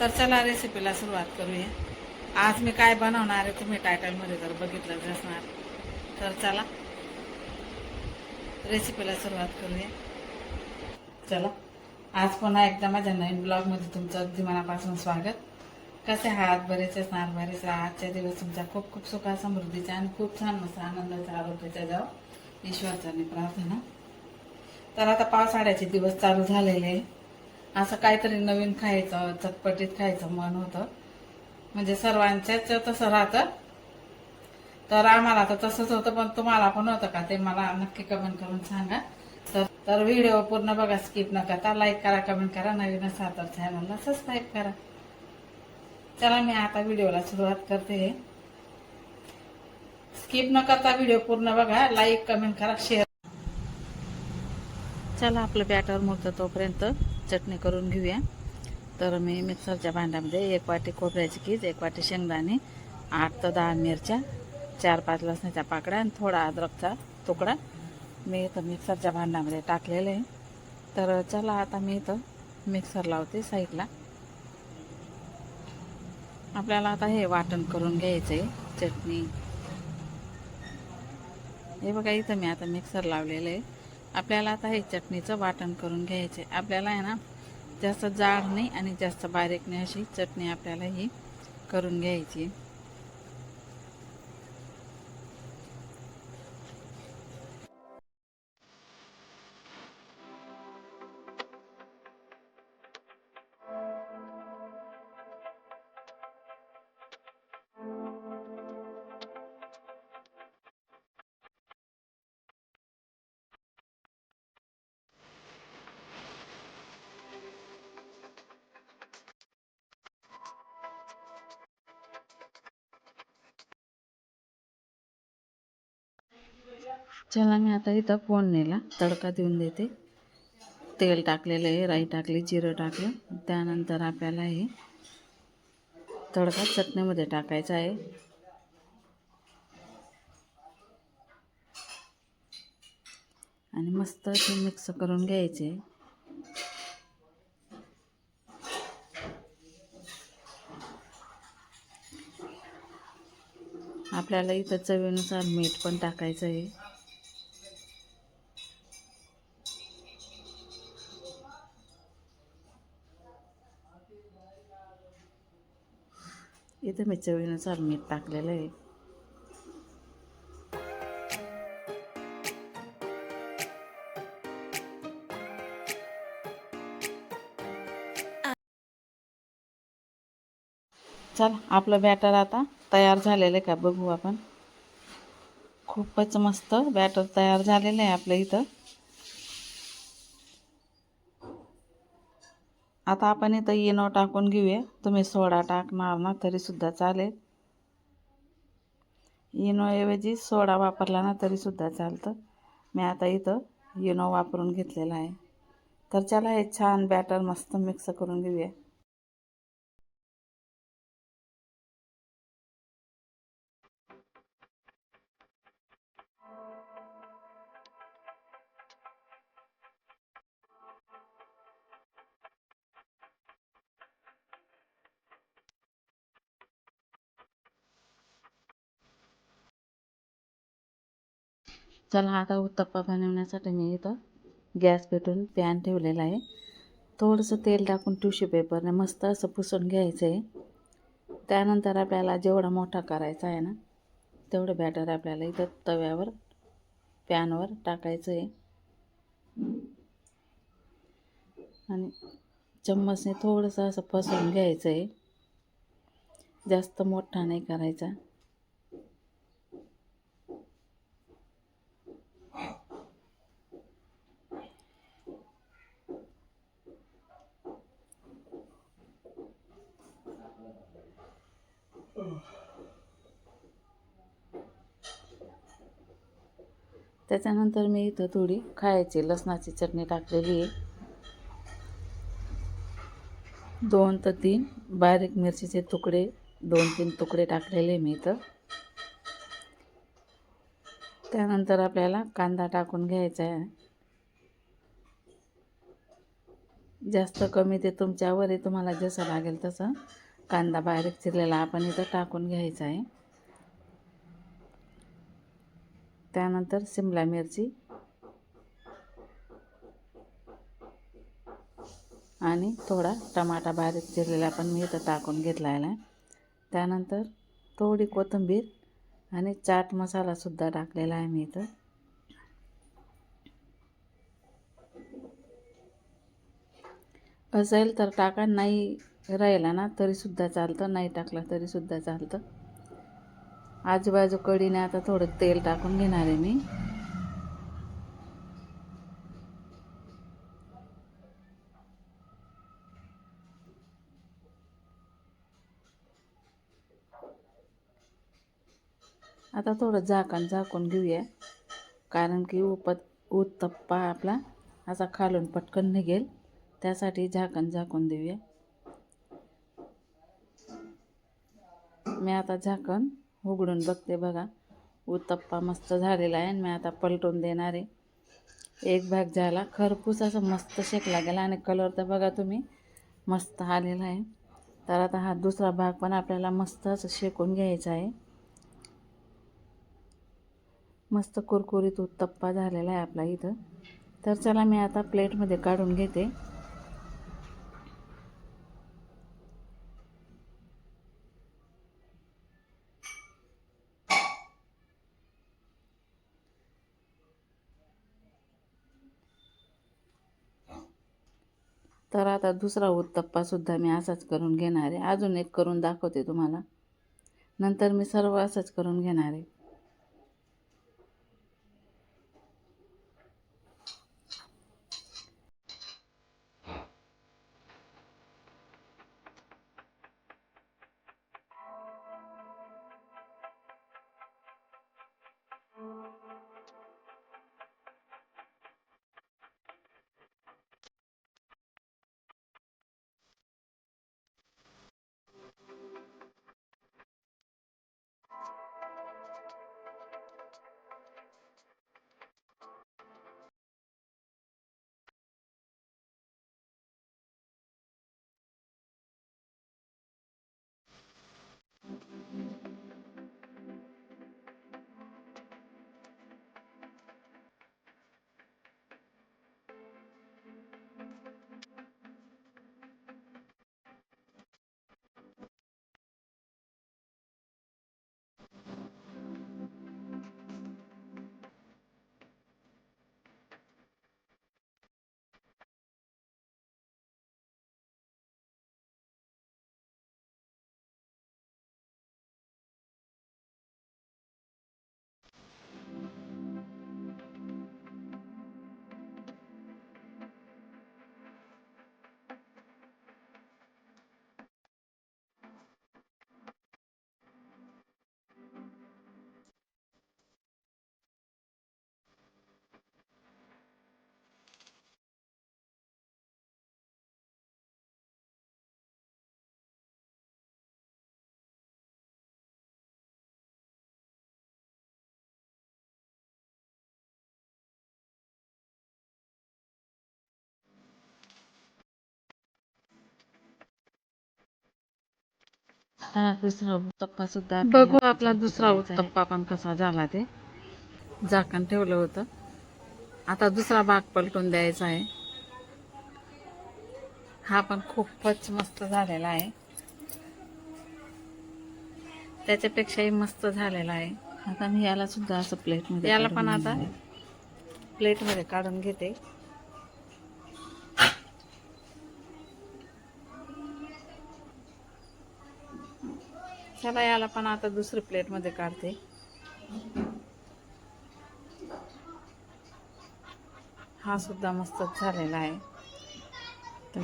तर चला रेसिपीला सुरुवात करूया. आज मी काय बनवणार आहे तुम्ही टायटलमध्ये जर बघितलं असणार. तर चला रेसिपीला सुरुवात करूया. चला. आज पुन्हा एकदा माझ्या नवीन ब्लॉगमध्ये तुमचं अगदी मनापासून स्वागत. कसे आहात? बरेच असणार बरेच आजच्या दिवस तुमचा खूप खूप सुखा समृद्धीचा आणि खूप छान मस्त आनंदाचा आरोग्याचा जाव. ईश्वरचा प्रार्थना. तर आता पावसाळ्याचे दिवस चालू झालेले आहे. असं काहीतरी नवीन खायचं चटपटीत खायचं मन होतं. म्हणजे सर्वांच्याच तसं राहतं. तर आम्हाला तर तसंच होतं पण तुम्हाला पण होतं का? ते मला नक्की कमेंट करून सांगा. तर तर व्हिडिओ पूर्ण बघा स्किप न करता लाईक करा कमेंट करा. नवीन असा तर चॅनलला सबस्क्राईब करा. चला मी आता व्हिडिओला सुरुवात करते. स्किप न करता व्हिडिओ पूर्ण बघा. लाईक कमेंट करा शेअर चला आपलं बॅटर मुरतं तोपर्यंत. चटणी करून घेऊया. तर मी मिक्सरच्या भांड्यामध्ये एक वाटी खोबऱ्याची कीज एक वाटी शेंगदाणे आठ ते दहा मिरच्या चार पाच लसणाच्या पाकड्या आणि थोडा अद्रकचा तुकडा मी इथं मिक्सरच्या भांड्यामध्ये टाकलेलं आहे. तर चला आता मी इथं मिक्सर लावते साईडला. आपल्याला आता हे वाटण करून घ्यायचं आहे चटणी. हे बघा इथं मी आता मिक्सर लावलेलं आहे. आपल्याला आता हे चटणीचं वाटण करून घ्यायचं आहे आपल्याला आहे ना जास्त जाड नाही आणि जास्त बारीक नाही अशी चटणी आपल्याला ही करून घ्यायची. चला मी आता इथं फोडणीला तडका देऊन देते. तेल टाकलेलं आहे राई टाकली जिरं टाकलं. त्यानंतर आपल्याला हे तडका चटणीमध्ये टाकायचा आहे. आणि मस्त ते मिक्स करून घ्यायचे. आपल्याला इथं चवीनुसार मीठ पण टाकायचं आहे. इथं मी चवीनुसार मीठ टाकलेलं आहे. चल आपलं बॅटर आता तयार झालेलं आहे का बघू आपण. खूपच मस्त बॅटर तयार झालेलं आहे आपलं इथं. आता आपण इथं इनो टाकून घेऊया. तुम्ही सोडा टाकणार ना तरीसुद्धा चालेल. इनोऐवजी सोडा वापरला ना तरीसुद्धा चालतं. मी आता इथं इनो वापरून घेतलेला आहे. तर चला हे छान बॅटर मस्त मिक्स करून घेऊया. चला आता उत्तप्पा बनवण्यासाठी मी इथं गॅस पेटून पॅन ठेवलेला आहे. थोडंसं तेल टाकून टिश्यू पेपरने मस्त असं पुसून घ्यायचं आहे त्यानंतर आपल्याला जेवढा मोठा करायचा आहे ना तेवढं बॅटर आपल्याला इथं तव्यावर पॅनवर टाकायचं आहे आणि चम्मचने थोडंसं असं फसवून घ्यायचं आहे जास्त मोठा नाही करायचा. त्याच्यानंतर मी इथं थोडी खायची लसणाची चटणी टाकलेली आहे. दोन तर तीन बारीक मिरचीचे तुकडे दोन तीन तुकडे टाकलेले मी इथं. त्यानंतर आपल्याला कांदा टाकून घ्यायचा आहे. जास्त कमी ते तुमच्यावर आहे तुम्हाला जसं लागेल तसं. कांदा बारीक चिरलेला आपण इथं टाकून घ्यायचा आहे. त्यानंतर शिमला मिरची आणि थोडा टमाटा बारीक चिरलेला पण मी इथं टाकून घेतलेला आहे. त्यानंतर थोडी कोथिंबीर आणि चाट मसालासुद्धा टाकलेला आहे मी इथं. असेल तर टाका नाही राहिला ना तरीसुद्धा चालतं. नाही टाकला तरीसुद्धा चालतं. आजूबाजू कडीने आता थोडं तेल टाकून घेणार आहे मी. आता थोडं झाकण झाकून घेऊया. कारण की उपत उत्तप्पा आपला असा खालून पटकन निघेल. त्यासाठी झाकण झाकून देऊया. मी आता झाकण उघडून बघते बघा. उत्तप्पा मस्त झालेला आहे आणि मी आता पलटून देणार आहे. एक भाग झाला. खरपूस असं मस्त शेकला गेला आणि कलर तर बघा तुम्ही मस्त आलेला आहे. तर आता हा दुसरा भाग पण आपल्याला मस्त असं शेकून घ्यायचा आहे. मस्त कुरकुरीत उत्तप्पा झालेला आहे आपला इथं. तर चला मी आता प्लेटमध्ये काढून घेते. तर आता दुसरा उत्तप्पासुद्धा मी असाच करून घेणार. आहे अजून एक करून दाखवते तुम्हाला. नंतर मी सर्व असंच करून घेणार. आहे हा दुसरा उत्तप्पा सुद्धा बघू आपला दुसरा उत्तप्पा पण कसा झाला ते. झाकण ठेवलं होतं. आता दुसरा भाग पलटून द्यायचा आहे. हा पण खूपच मस्त झालेला आहे. त्याच्यापेक्षाही मस्त झालेला आहे. आता मी याला सुद्धा असं प्लेटमध्ये याला पण आता प्लेटमध्ये काढून घेते. चला याला पण आता दुसरी प्लेटमध्ये काढते. हा सुद्धा मस्तच झालेला आहे. तर